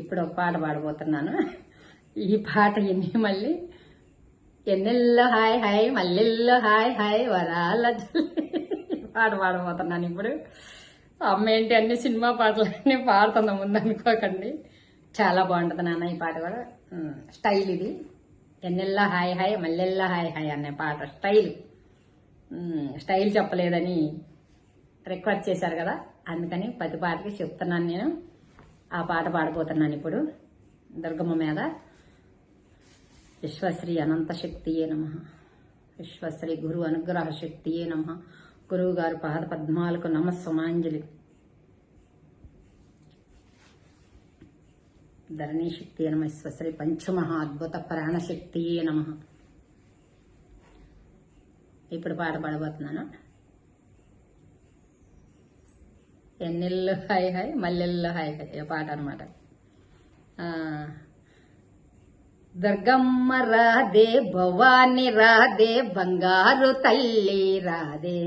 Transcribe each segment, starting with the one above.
ఇప్పుడు ఒక పాట పాడబోతున్నాను. ఈ పాట ఎన్ని మళ్ళీ ఎన్నెల్లో హాయ్ హాయ్ మల్లెల్లో హాయ్ హాయ్ వరాల పాట పాడబోతున్నాను ఇప్పుడు. అమ్మ ఏంటి అన్ని సినిమా పాటలన్నీ పాడుతున్నా ముందు అనుకోకండి. చాలా బాగుంటుంది నాన్న ఈ పాట కూడా. స్టైల్ ఇది. ఎన్నెల్లా హాయ్ హాయ్ మల్లెల్లా హాయ్ హాయ్ అనే పాట స్టైల్. స్టైల్ చెప్పలేదని రిక్వెస్ట్ చేశారు కదా. అందుకని పది పాటకి చెప్తున్నాను నేను. ఆ పాట పాడిపోతున్నాను ఇప్పుడు. దుర్గమ్మ మీద. విశ్వశ్రీ అనంత శక్తియే నమ. విశ్వశ్రీ గురు అనుగ్రహ శక్తియే నమ. గురువు గారు పాద పద్మాలకు నమస్సుమాంజలి. ధరణీ శక్తియే నమ. విశ్వశ్రీ పంచమహా అద్భుత ప్రాణశక్తియే నమ. ఇప్పుడు పాట పాడబోతున్నాను. ఎన్నెళ్ళు హాయ్ హాయ్ మల్లెళ్ళు హాయ్ హాయ్ పాట అనమాట దుర్గమ్మ రాదే భవాని రాదే బంగారు తల్లి రాదే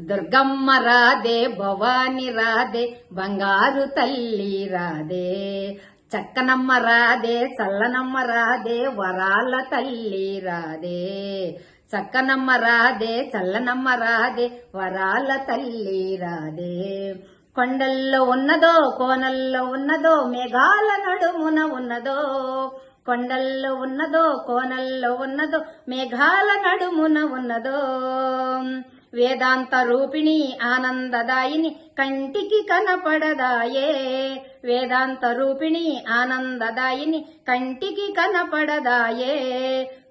దుర్గమ్మ రాదే భవాని రాదే బంగారు తల్లి రాదే చక్కనమ్మ రాదే చల్లనమ్మ రాదే వరాల తల్లి రాదే చక్కనమ్మ రాదే చల్లనమ్మ రాదే వరాల తల్లి రాదే కొండల్లో ఉన్నదో కోనల్లో ఉన్నదో మేఘాల నడుమున ఉన్నదో. కొండల్లో ఉన్నదో కోనల్లో ఉన్నదో మేఘాల నడుమున ఉన్నదో. వేదాంత రూపిణి ఆనందదాయిని కంటికి కనపడదాయే. వేదాంత రూపిణి ఆనందదాయిని కంటికి కనపడదాయే.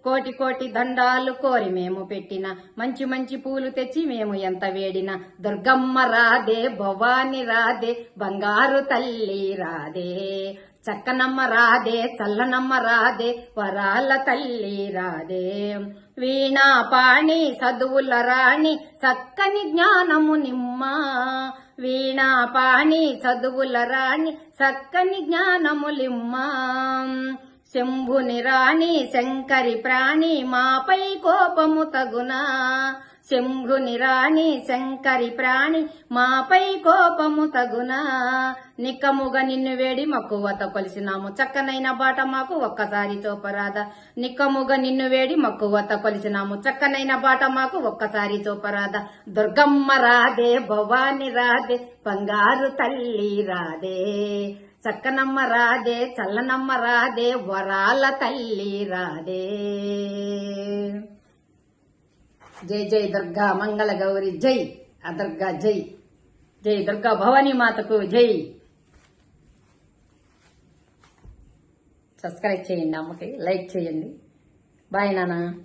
కోటి కోటి దండాలు కోరి మేము పెట్టిన మంచి మంచి పూలు తెచ్చి మేము ఎంత వేడిన. దుర్గమ్మ రాదే భవాని రాదే బంగారు తల్లి రాదే చక్కనమ్మ రాదే చల్లనమ్మ రాదే వరాల తల్లి రాదే వీణా పాణి చదువుల రాణి చక్కని జ్ఞానము నిమ్మ. వీణా పాణి చదువుల రాణి చక్కని జ్ఞానములిమ్మా. శంభుని రాణి శంకరి ప్రాణి మాపై కోపము తగునా. శంభుని రాణి శంకరి ప్రాణి మాపై కోపము తగునా. నిక్కముగ నిన్ను వేడి మక్కువత కొలిసినాము చక్కనైన బాట మాకు ఒక్కసారి చూపరాదా. నిక్కముగ నిన్ను వేడి మక్కువత కొలిసినాము చక్కనైన బాట మాకు ఒక్కసారి చూపరాదా. దుర్గమ్మ రాదే భవాని రాదే బంగారు తల్లి రాదే చక్కనమ్మ రాదే చల్లనమ్మ రాదే వరాల తల్లి రాదే జై జై దుర్గా మంగళ గౌరి జై. ఆ దుర్గా జై. జై దుర్గా భవానీ మాతకు జై. సబ్స్క్రైబ్ చేయండి అమ్మకి లైక్ చేయండి. బాయ్ నాన్న